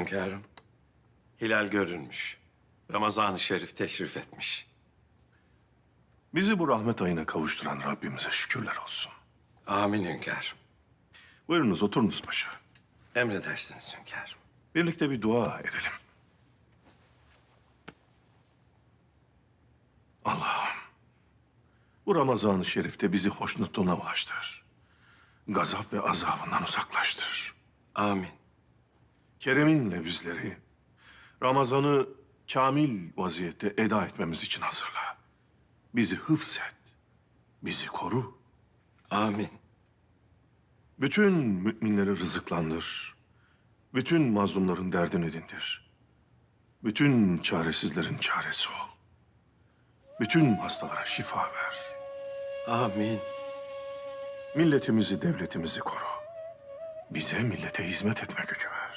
Hünkârım, hilal görülmüş. Ramazan-ı Şerif teşrif etmiş. Bizi bu rahmet ayına kavuşturan Rabbimize şükürler olsun. Amin hünkârım. Buyurunuz oturunuz paşa. Emredersiniz hünkârım. Birlikte bir dua edelim. Allah'ım, bu Ramazan-ı Şerif'te bizi hoşnutluğuna ulaştır. Gazap ve azabından uzaklaştır. Amin. Kereminle bizleri Ramazan'ı kamil vaziyette eda etmemiz için hazırla. Bizi hıfzet, bizi koru. Amin. Bütün müminleri rızıklandır. Bütün mazlumların derdini dindir. Bütün çaresizlerin çaresi ol. Bütün hastalara şifa ver. Amin. Milletimizi, devletimizi koru. Bize millete hizmet etme gücü ver.